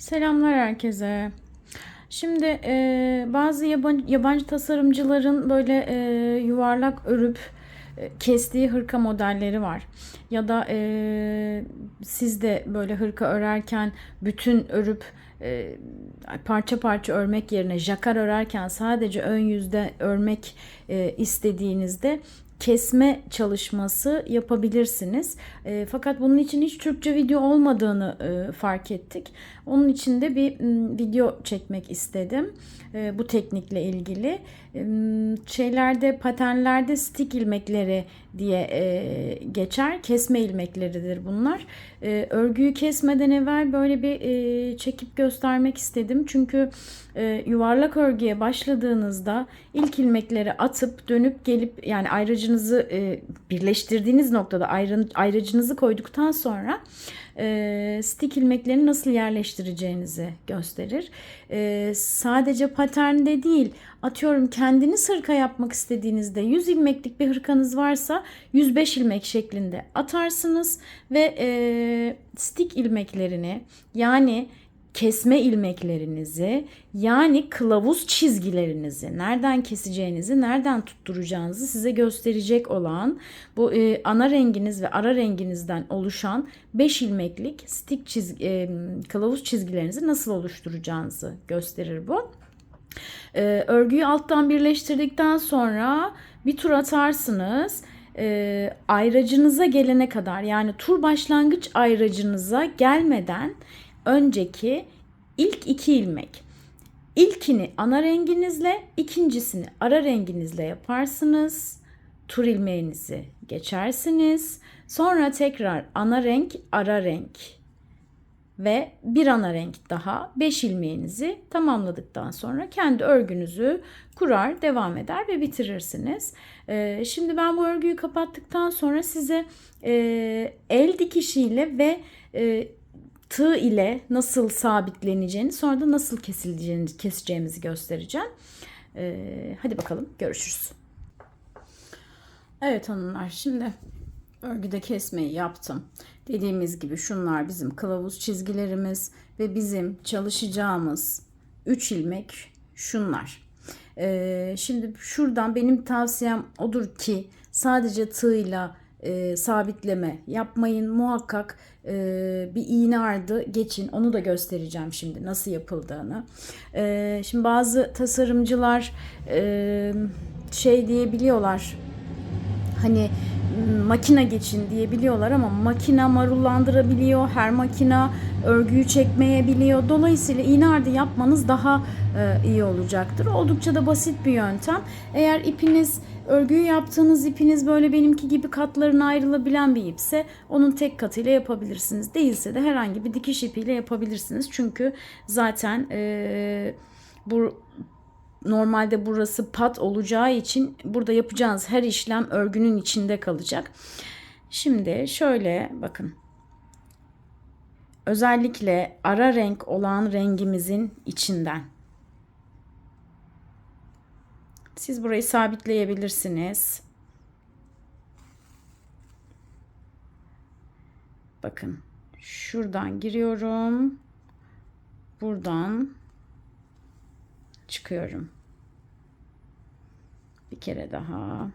Selamlar herkese. Şimdi e, bazı yabancı, yabancı tasarımcıların böyle e, yuvarlak örüp e, kestiği hırka modelleri var. Ya da e, siz de böyle hırka örerken bütün örüp e, parça parça örmek yerine jakar örerken sadece ön yüzde örmek e, istediğinizde kesme çalışması yapabilirsiniz. E, fakat bunun için hiç Türkçe video olmadığını e, fark ettik. Onun için de bir m, video çekmek istedim. E, bu teknikle ilgili. E, şeylerde paternlerde stick ilmekleri diye e, geçer. Kesme ilmekleridir bunlar. E, örgüyü kesmeden evvel böyle bir e, çekip göstermek istedim. Çünkü e, yuvarlak örgüye başladığınızda ilk ilmekleri atıp dönüp gelip yani ayrıcınızı e, birleştirdiğiniz noktada ayrı, ayrıcınızı koyduktan sonra e, stick ilmeklerini nasıl yerleştireceğinizi gösterir. E, sadece paternde değil atıyorum kendiniz hırka yapmak istediğinizde 100 ilmeklik bir hırkanız varsa 105 ilmek şeklinde atarsınız ve e, stick ilmeklerini yani kesme ilmeklerinizi yani kılavuz çizgilerinizi nereden keseceğinizi nereden tutturacağınızı size gösterecek olan bu e, ana renginiz ve ara renginizden oluşan 5 ilmeklik stick çizgi, e, kılavuz çizgilerinizi nasıl oluşturacağınızı gösterir bu. E, örgüyü alttan birleştirdikten sonra bir tur atarsınız e, ayracınıza gelene kadar yani tur başlangıç ayracınıza gelmeden önceki ilk iki ilmek. İlkini ana renginizle, ikincisini ara renginizle yaparsınız. Tur ilmeğinizi geçersiniz. Sonra tekrar ana renk, ara renk ve bir ana renk daha 5 ilmeğinizi tamamladıktan sonra kendi örgünüzü kurar, devam eder ve bitirirsiniz. Ee, şimdi ben bu örgüyü kapattıktan sonra size e, el dikişiyle ve e, tığ ile nasıl sabitleneceğini sonra da nasıl kesileceğini keseceğimizi göstereceğim. Ee, hadi bakalım görüşürüz. Evet hanımlar şimdi örgüde kesmeyi yaptım. Dediğimiz gibi şunlar bizim kılavuz çizgilerimiz ve bizim çalışacağımız 3 ilmek şunlar. Ee, şimdi şuradan benim tavsiyem odur ki sadece tığla e, sabitleme yapmayın. Muhakkak e, bir iğne ardı geçin. Onu da göstereceğim şimdi nasıl yapıldığını. E, şimdi bazı tasarımcılar e, şey diyebiliyorlar. Hani makine geçin diyebiliyorlar ama makina marullandırabiliyor. Her makina örgüyü çekmeyebiliyor. Dolayısıyla iğne ardı yapmanız daha e, iyi olacaktır. Oldukça da basit bir yöntem. Eğer ipiniz örgüyü yaptığınız ipiniz böyle benimki gibi katlarına ayrılabilen bir ipse onun tek katıyla yapabilirsiniz. Değilse de herhangi bir dikiş ipiyle yapabilirsiniz. Çünkü zaten e, bu normalde burası pat olacağı için burada yapacağınız her işlem örgünün içinde kalacak. Şimdi şöyle bakın. Özellikle ara renk olan rengimizin içinden. Siz burayı sabitleyebilirsiniz. Bakın. Şuradan giriyorum. Buradan çıkıyorum. Bir kere daha.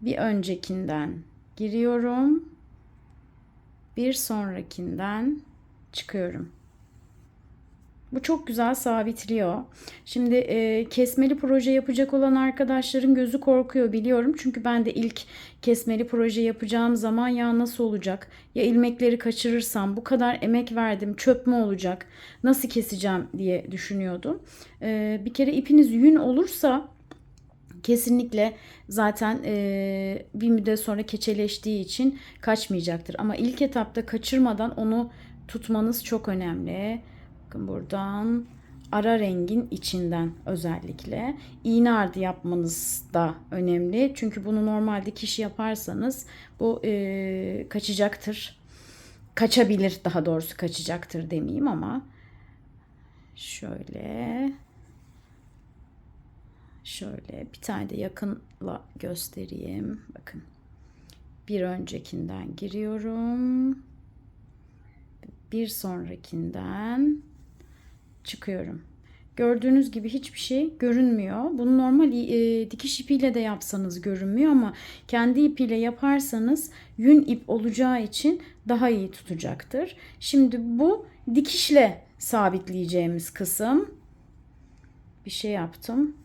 Bir öncekinden giriyorum. Bir sonrakinden çıkıyorum. Bu çok güzel sabitliyor. Şimdi e, kesmeli proje yapacak olan arkadaşların gözü korkuyor biliyorum. Çünkü ben de ilk kesmeli proje yapacağım zaman ya nasıl olacak? Ya ilmekleri kaçırırsam bu kadar emek verdim çöp mü olacak? Nasıl keseceğim diye düşünüyordum. E, bir kere ipiniz yün olursa kesinlikle zaten e, bir müddet sonra keçeleştiği için kaçmayacaktır. Ama ilk etapta kaçırmadan onu tutmanız çok önemli. Bakın buradan ara rengin içinden özellikle iğne ardı yapmanız da önemli. Çünkü bunu normalde kişi yaparsanız bu e, kaçacaktır. Kaçabilir daha doğrusu kaçacaktır demeyeyim ama şöyle şöyle bir tane de yakınla göstereyim. Bakın bir öncekinden giriyorum. Bir sonrakinden çıkıyorum. Gördüğünüz gibi hiçbir şey görünmüyor. Bunu normal e, dikiş ipiyle de yapsanız görünmüyor ama kendi ipiyle yaparsanız yün ip olacağı için daha iyi tutacaktır. Şimdi bu dikişle sabitleyeceğimiz kısım. Bir şey yaptım.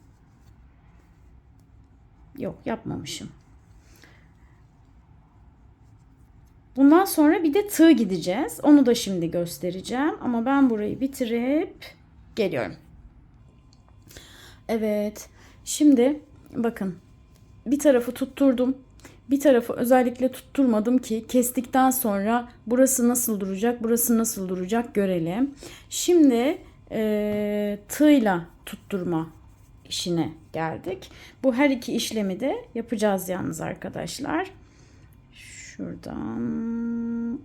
Yok yapmamışım. Bundan sonra bir de tığ gideceğiz. Onu da şimdi göstereceğim. Ama ben burayı bitirip geliyorum. Evet. Şimdi bakın bir tarafı tutturdum. Bir tarafı özellikle tutturmadım ki kestikten sonra burası nasıl duracak, burası nasıl duracak görelim. Şimdi e, tığla tutturma işine geldik. Bu her iki işlemi de yapacağız yalnız arkadaşlar. Şuradan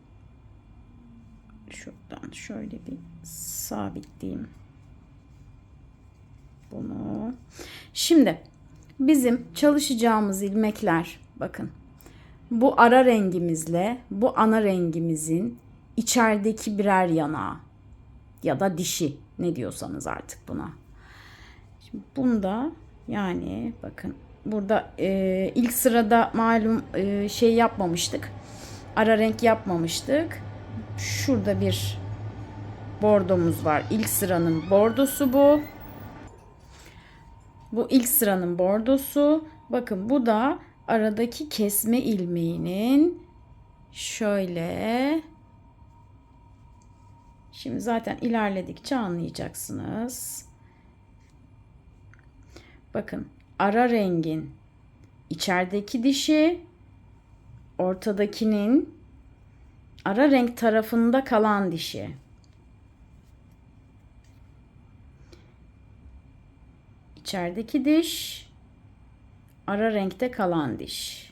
şuradan şöyle bir sabitleyeyim bunu. Şimdi bizim çalışacağımız ilmekler bakın bu ara rengimizle bu ana rengimizin içerideki birer yanağı ya da dişi ne diyorsanız artık buna. Şimdi bunda yani bakın burada e, ilk sırada malum e, şey yapmamıştık. Ara renk yapmamıştık. Şurada bir bordomuz var. İlk sıranın bordosu bu. Bu ilk sıranın bordosu. Bakın bu da aradaki kesme ilmeğinin şöyle Şimdi zaten ilerledikçe anlayacaksınız. Bakın ara rengin içerideki dişi ortadakinin ara renk tarafında kalan dişi. İçerideki diş ara renkte kalan diş.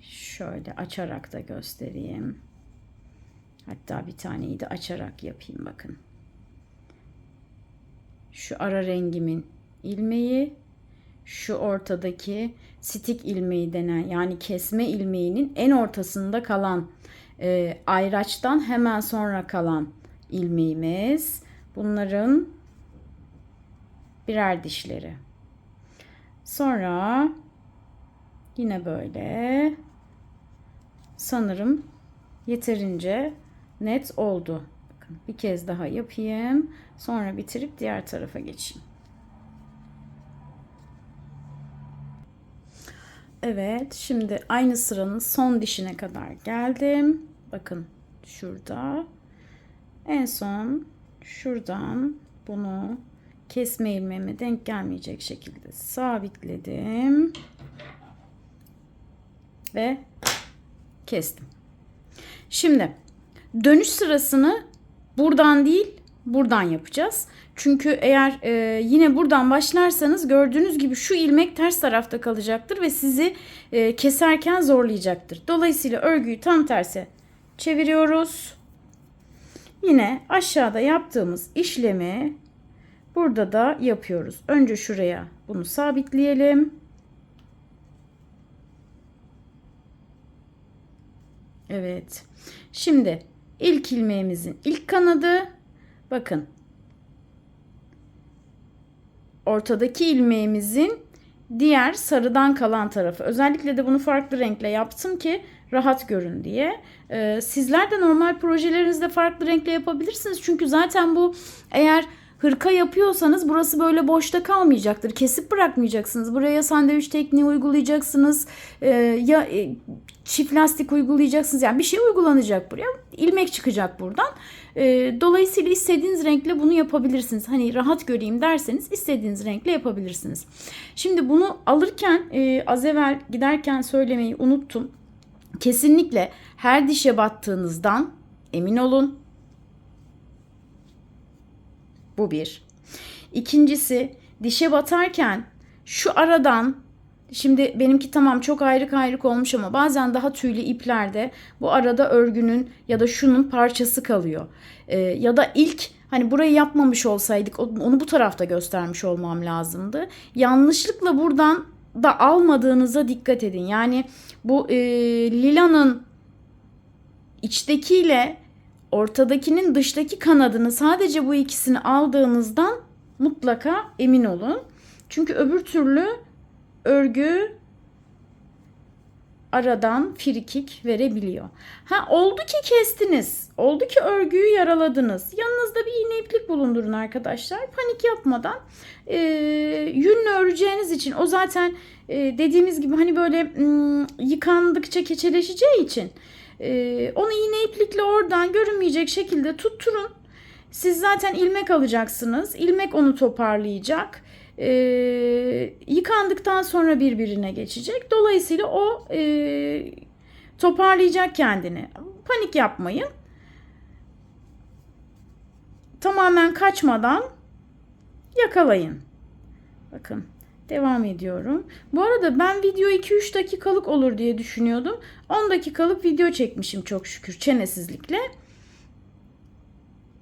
Şöyle açarak da göstereyim. Hatta bir taneyi de açarak yapayım bakın. Şu ara rengimin ilmeği, şu ortadaki stik ilmeği denen yani kesme ilmeğinin en ortasında kalan e, ayraçtan hemen sonra kalan ilmeğimiz. Bunların birer dişleri. Sonra yine böyle sanırım yeterince net oldu. Bakın bir kez daha yapayım. Sonra bitirip diğer tarafa geçeyim. Evet, şimdi aynı sıranın son dişine kadar geldim. Bakın şurada. En son şuradan bunu kesme ilmeğime denk gelmeyecek şekilde sabitledim. Ve kestim. Şimdi dönüş sırasını buradan değil buradan yapacağız. Çünkü eğer e, yine buradan başlarsanız gördüğünüz gibi şu ilmek ters tarafta kalacaktır ve sizi e, keserken zorlayacaktır. Dolayısıyla örgüyü tam terse çeviriyoruz. Yine aşağıda yaptığımız işlemi burada da yapıyoruz. Önce şuraya bunu sabitleyelim. Evet. Şimdi ilk ilmeğimizin ilk kanadı bakın ortadaki ilmeğimizin diğer sarıdan kalan tarafı. Özellikle de bunu farklı renkle yaptım ki rahat görün diye. Ee, sizler de normal projelerinizde farklı renkle yapabilirsiniz. Çünkü zaten bu eğer hırka yapıyorsanız burası böyle boşta kalmayacaktır. Kesip bırakmayacaksınız. Buraya sandviç tekniği uygulayacaksınız. Ee, ya e, çift lastik uygulayacaksınız. Yani bir şey uygulanacak buraya. İlmek çıkacak buradan. Ee, dolayısıyla istediğiniz renkle bunu yapabilirsiniz. Hani rahat göreyim derseniz istediğiniz renkle yapabilirsiniz. Şimdi bunu alırken e, az evvel giderken söylemeyi unuttum. Kesinlikle her dişe battığınızdan emin olun. Bu bir. İkincisi dişe batarken şu aradan Şimdi benimki tamam çok ayrık ayrık olmuş ama bazen daha tüylü iplerde bu arada örgünün ya da şunun parçası kalıyor. Ee, ya da ilk hani burayı yapmamış olsaydık onu bu tarafta göstermiş olmam lazımdı. Yanlışlıkla buradan da almadığınıza dikkat edin. Yani bu e, lilanın içtekiyle ortadakinin dıştaki kanadını sadece bu ikisini aldığınızdan mutlaka emin olun. Çünkü öbür türlü örgü aradan frikik verebiliyor. Ha oldu ki kestiniz. Oldu ki örgüyü yaraladınız. Yanınızda bir iğne iplik bulundurun arkadaşlar. Panik yapmadan e, yünle öreceğiniz için o zaten e, dediğimiz gibi hani böyle m, yıkandıkça keçeleşeceği için e, onu iğne iplikle oradan görünmeyecek şekilde tutturun. Siz zaten ilmek alacaksınız. İlmek onu toparlayacak. E, yıkandıktan sonra birbirine geçecek. Dolayısıyla o e, toparlayacak kendini. Panik yapmayın. Tamamen kaçmadan yakalayın. Bakın devam ediyorum. Bu arada ben video 2-3 dakikalık olur diye düşünüyordum. 10 dakikalık video çekmişim çok şükür çenesizlikle.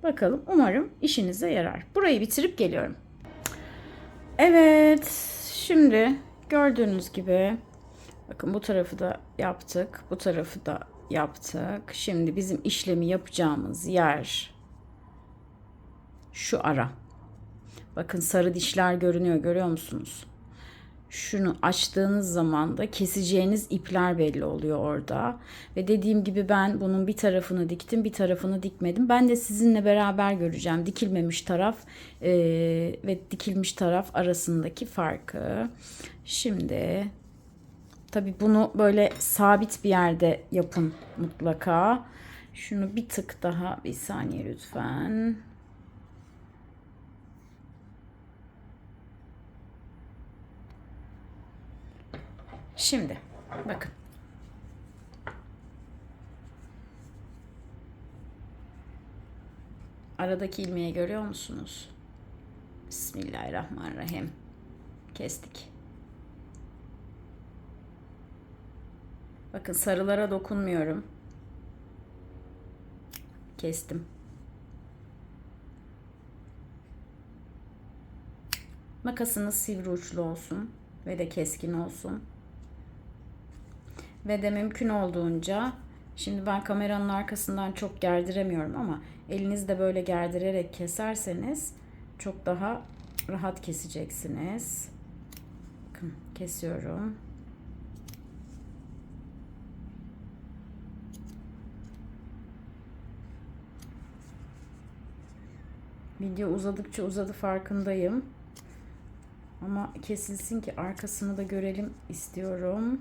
Bakalım umarım işinize yarar. Burayı bitirip geliyorum. Evet şimdi gördüğünüz gibi bakın bu tarafı da yaptık. Bu tarafı da yaptık. Şimdi bizim işlemi yapacağımız yer şu ara. Bakın sarı dişler görünüyor görüyor musunuz? Şunu açtığınız zaman da keseceğiniz ipler belli oluyor orada. Ve dediğim gibi ben bunun bir tarafını diktim bir tarafını dikmedim. Ben de sizinle beraber göreceğim dikilmemiş taraf e, ve dikilmiş taraf arasındaki farkı. Şimdi tabi bunu böyle sabit bir yerde yapın mutlaka. Şunu bir tık daha bir saniye lütfen. Şimdi bakın. Aradaki ilmeği görüyor musunuz? Bismillahirrahmanirrahim. Kestik. Bakın sarılara dokunmuyorum. Kestim. Makasınız sivri uçlu olsun ve de keskin olsun ve de mümkün olduğunca şimdi ben kameranın arkasından çok gerdiremiyorum ama elinizde böyle gerdirerek keserseniz çok daha rahat keseceksiniz. Bakın kesiyorum. Video uzadıkça uzadı farkındayım. Ama kesilsin ki arkasını da görelim istiyorum.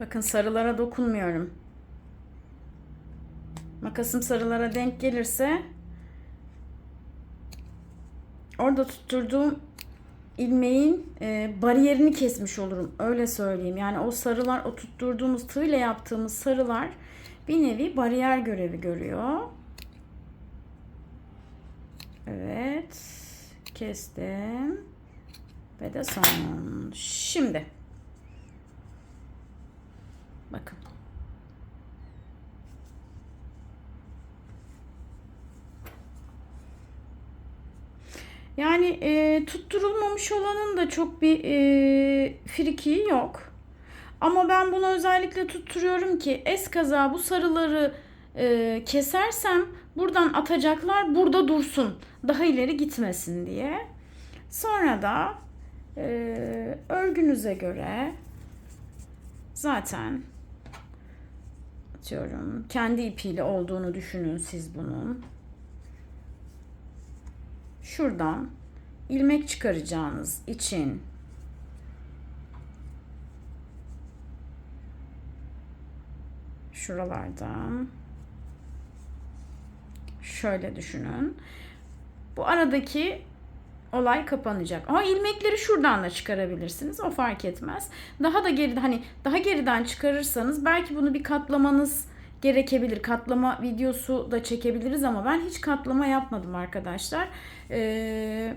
Bakın sarılara dokunmuyorum. Makasım sarılara denk gelirse orada tutturduğum ilmeğin e, bariyerini kesmiş olurum. Öyle söyleyeyim. Yani o sarılar, o tutturduğumuz tığ yaptığımız sarılar bir nevi bariyer görevi görüyor. Evet. Kestim. Ve de son. Şimdi Bakın. Yani e, tutturulmamış olanın da çok bir e, frikiği yok. Ama ben bunu özellikle tutturuyorum ki eskaza bu sarıları e, kesersem buradan atacaklar burada dursun. Daha ileri gitmesin diye. Sonra da e, örgünüze göre zaten atıyorum. Kendi ipiyle olduğunu düşünün siz bunun. Şuradan ilmek çıkaracağınız için şuralardan şöyle düşünün. Bu aradaki olay kapanacak. Ama ilmekleri şuradan da çıkarabilirsiniz. O fark etmez. Daha da geride hani daha geriden çıkarırsanız belki bunu bir katlamanız gerekebilir. Katlama videosu da çekebiliriz ama ben hiç katlama yapmadım arkadaşlar. Ee,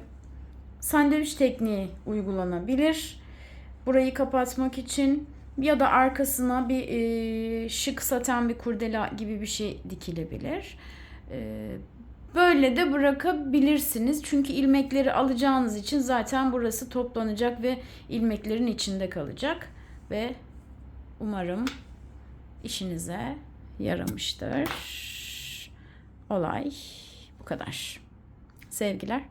sandviç tekniği uygulanabilir. Burayı kapatmak için ya da arkasına bir e, şık saten bir kurdela gibi bir şey dikilebilir. E, böyle de bırakabilirsiniz. Çünkü ilmekleri alacağınız için zaten burası toplanacak ve ilmeklerin içinde kalacak. Ve umarım işinize yaramıştır. Olay bu kadar. Sevgiler.